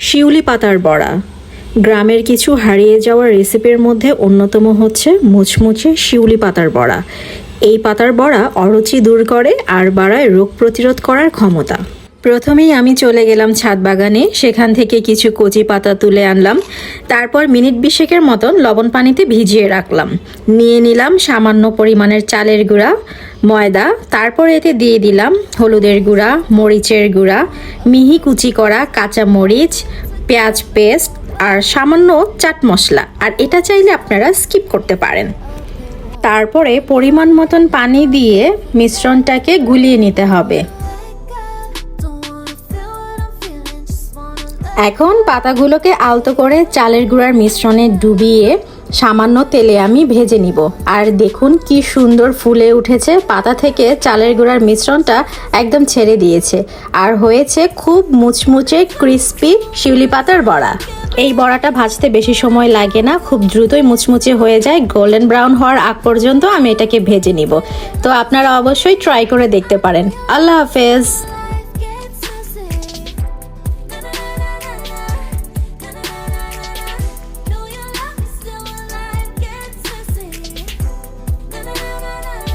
শিউলি পাতার বড়া। গ্রামের কিছু হারিয়ে যাওয়া রেসিপির মধ্যে অন্যতম হচ্ছে মুচমুচে শিউলি পাতার বড়া। এই পাতার বড়া অরুচি দূর করে আর বাড়ায় রোগ প্রতিরোধ করার ক্ষমতা। প্রথমেই আমি চলে গেলাম ছাদ বাগানে, সেখান থেকে কিছু কচি পাতা তুলে আনলাম। তারপর মিনিট বিশেকের মতন লবণ পানিতে ভিজিয়ে রাখলাম। নিয়ে নিলাম সামান্য পরিমাণের চালের গুঁড়া, ময়দা, তারপর এতে দিয়ে দিলাম হলুদের গুঁড়া, মরিচের গুঁড়া, মিহি কুচি করা কাঁচা মরিচ, পেঁয়াজ পেস্ট আর সামান্য চাট মশলা। আর এটা চাইলে আপনারা স্কিপ করতে পারেন। তারপরে পরিমাণ মতন পানি দিয়ে মিশ্রণটাকে গুলিয়ে নিতে হবে। এখন পাতাগুলোকে আলতো করে চালের গুঁড়ার মিশ্রণে ডুবিয়ে সামান্য তেলে আমি ভেজে নিব। আর দেখুন কি সুন্দর ফুলে উঠেছে, পাতা থেকে চালের গুঁড়ার মিশ্রণটা একদম ছেড়ে দিয়েছে। আর হয়েছে খুব মুচমুচে ক্রিস্পি শিউলি পাতার বড়া। এই বড়াটা ভাজতে বেশি সময় লাগে না, খুব দ্রুতই মুচমুচে হয়ে যায়, গোল্ডেন ব্রাউন হওয়ার আগ পর্যন্ত আমি এটাকে ভেজে নিব। তো আপনারা অবশ্যই ট্রাই করে দেখতে পারেন। আল্লাহ হাফেজ।